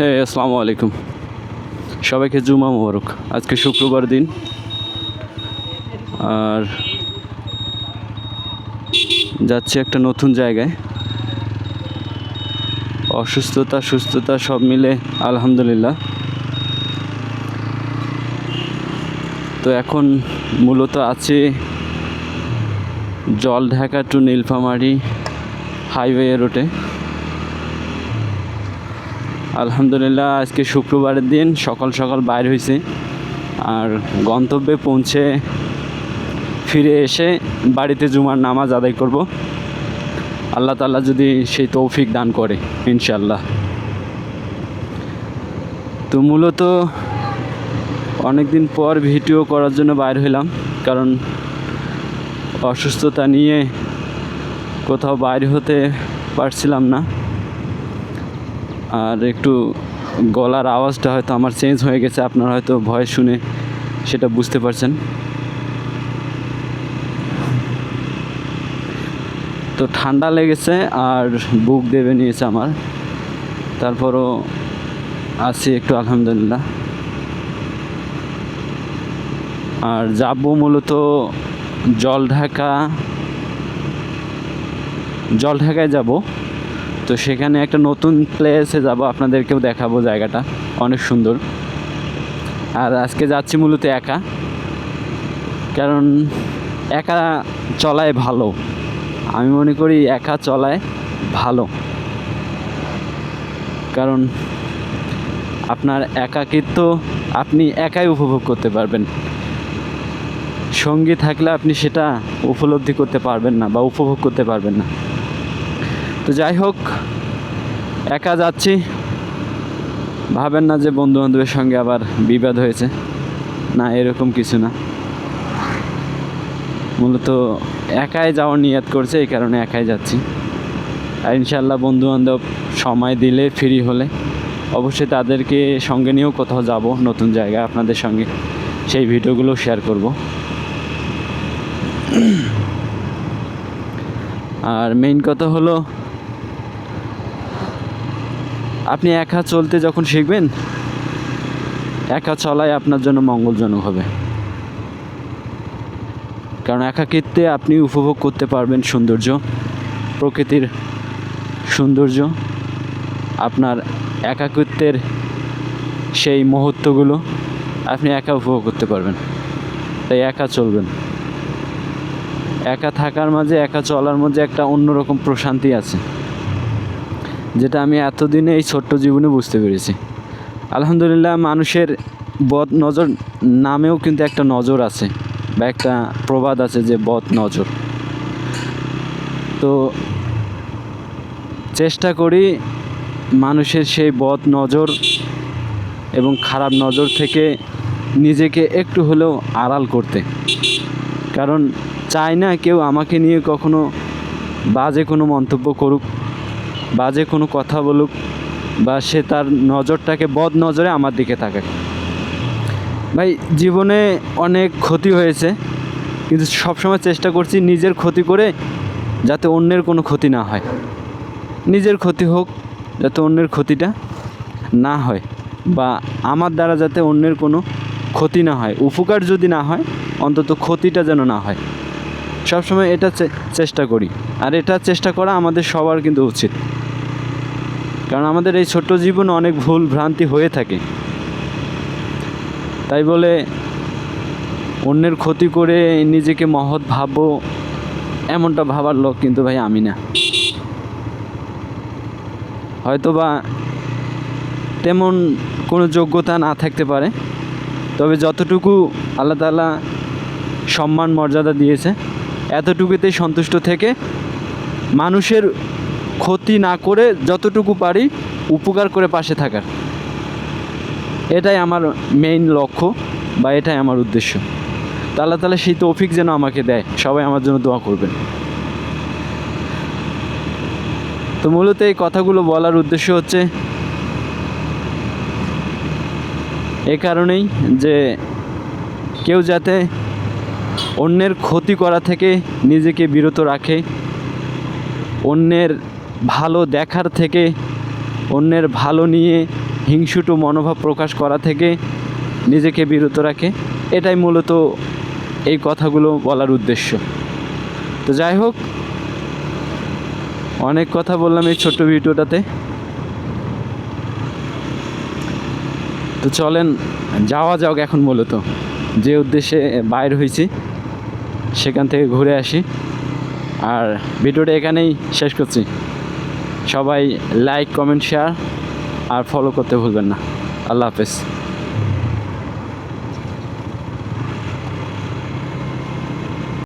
হ্যাঁ আসসালামু আলাইকুম। সবাইকে জুমা মোবারক। আজকে শুক্রবার দিন। আর যাচ্ছি একটা নতুন জায়গায়। অসুস্থতা, সুস্থতা সব মিলে আলহামদুলিল্লাহ। তো এখন মূলত আছে জল ঢাকা টু নীলফামারী হাইওয়ে রোডে। আলহামদুলিল্লাহ, আজকে শুক্রবারের দিন, সকাল সকাল বাইর হয়েছে আর গন্তব্যে পৌঁছে ফিরে এসে বাড়িতে জুমার নামাজ আদায় করব। আল্লাহ তাল্লাহ যদি সেই তৌফিক দান করে ইনশাল্লাহ তো মূলত অনেক দিন পর ভিডিও করার জন্য বাইর হইলাম, কারণ অসুস্থতা নিয়ে কোথাও বাইর হতে পারছিলাম না। আর একটু গলার আওয়াজটা হয়তো আমার চেঞ্জ হয়ে গেছে, আপনারা হয়তো ভয় শুনে সেটা বুঝতে পারছেন। তো ঠান্ডা লেগেছে আর বুক দেবে নিয়েছে আমার। তারপরও আছি একটু, আলহামদুলিল্লাহ। আর যাব মূলত জলঢাকা, জলঢাকায় যাব। তো সেখানে একটা নতুন প্লেসে যাব, আপনাদেরকেও দেখাবো জায়গাটা। অনেক সুন্দর। আর আজকে যাচ্ছি মূলত একা। কারণ একা চলায় ভালো। আমি মনে করি একা চলায় ভালো। কারণ আপনার একাকিত্ব আপনি একাই উপভোগ করতে পারবেন। সঙ্গী থাকলে আপনি সেটা উপলব্ধি করতে পারবেন না বা উপভোগ করতে পারবেন না। তো যাই হোক, একা যাচ্ছি। ভাবেন না যে বন্ধু বান্ধবের সঙ্গে আবার বিবাদ হয়েছে। না, এরকম কিছু না। মূলত একাই যাওয়ার নিয়াত করছে, এই কারণে একাই যাচ্ছি। আর ইনশাল্লাহ বন্ধু বান্ধব সময় দিলে, ফ্রি হলে অবশ্যই তাদেরকে সঙ্গে নিয়েও কোথাও যাব, নতুন জায়গায় আপনাদের সঙ্গে সেই ভিডিওগুলো শেয়ার করব। আর মেইন কথা হলো আপনি একা চলতে যখন শিখবেন, একা চলাই আপনার জন্য মঙ্গলজনক হবে। কারণ একাকিত্বে আপনি উপভোগ করতে পারবেন সৌন্দর্য, প্রকৃতির সৌন্দর্য, আপনার একাকিত্বের সেই মুহূর্তগুলো আপনি একা উপভোগ করতে পারবেন। তাই একা চলবেন। একা থাকার মাঝে, একা চলার মধ্যে একটা অন্যরকম প্রশান্তি আছে। যেটা আমি এতদিনে এই ছোট্ট জীবনে বুঝতে পেরেছি। আলহামদুলিল্লাহ মানুষের বদ নজর নামেও কিন্তু একটা নজর আছে বা একটা প্রবাদ আছে যে বদ নজর। তো চেষ্টা করি মানুষের সেই বদ নজর এবং খারাপ নজর থেকে নিজেকে একটু হলেও আড়াল করতে। কারণ চাই না কেউ আমাকে নিয়ে কখনো বাজে কোনো মন্তব্য করুক। বাজে কোনো কথা বলুক বা সে তার নজরটাকে বদ নজরে আমার দিকে থাকে ভাই, জীবনে অনেক ক্ষতি হয়েছে, কিন্তু সবসময় চেষ্টা করছি নিজের ক্ষতি করে যাতে অন্যের কোনো ক্ষতি না হয়। নিজের ক্ষতি হোক, যাতে অন্যের ক্ষতিটা না হয় বা আমার দ্বারা যাতে অন্যের কোনো ক্ষতি না হয়। উপকার যদি না হয়, অন্তত ক্ষতিটা যেন না হয়। সবসময় এটা চেষ্টা করি। আর এটা চেষ্টা করা আমাদের সবার কিন্তু উচিত। কারণ আমাদের এই ছোট্ট জীবনে অনেক ভুল ভ্রান্তি হয়ে থাকে। তাই বলে অন্যের ক্ষতি করে নিজেকে মহৎ ভাববো এমনটা ভাবার লোক কিন্তু ভাই আমি না। হয়তোবা তেমন কোনো যোগ্যতা না থাকতে পারে, তবে যতটুকু আল্লাহ তাআলা সম্মান মর্যাদা দিয়েছে এতটুকুতেই সন্তুষ্ট থেকে মানুষের ক্ষতি না করে যতটুকু পারি উপকার করে পাশে থাকার। এটাই আমার মেইন লক্ষ্য বা এটাই আমার উদ্দেশ্য। তো আল্লাহ তালা সেই তৌফিক যেন আমাকে দেয়, সবাই আমার জন্য দোয়া করবেন। তো মূলত এই কথাগুলো বলার উদ্দেশ্য হচ্ছে এ কারণেই যে কেউ যাতে অন্যের ক্ষতি করা থেকে নিজেকে বিরত রাখে, অন্যের ভালো দেখার থেকে, অন্যের ভালো নিয়ে হিংসুটু মনোভাব প্রকাশ করা থেকে নিজেকে বিরত রাখে। এটাই মূলত এই কথাগুলো বলার উদ্দেশ্য। তো যাই হোক, অনেক কথা বললাম এই ছোট্ট ভিডিওটাতে। তো চলেন, যাওয়া যাক এখন মূলত। যে উদ্দেশ্যে বাইর হয়েছি। সেখান থেকে ঘুরে আসি। আর ভিডিওটা এখানেই শেষ করছি। সবাই লাইক কমেন্ট শেয়ার আর ফলো করতে ভুলবেন না। আল্লাহ হাফেজ।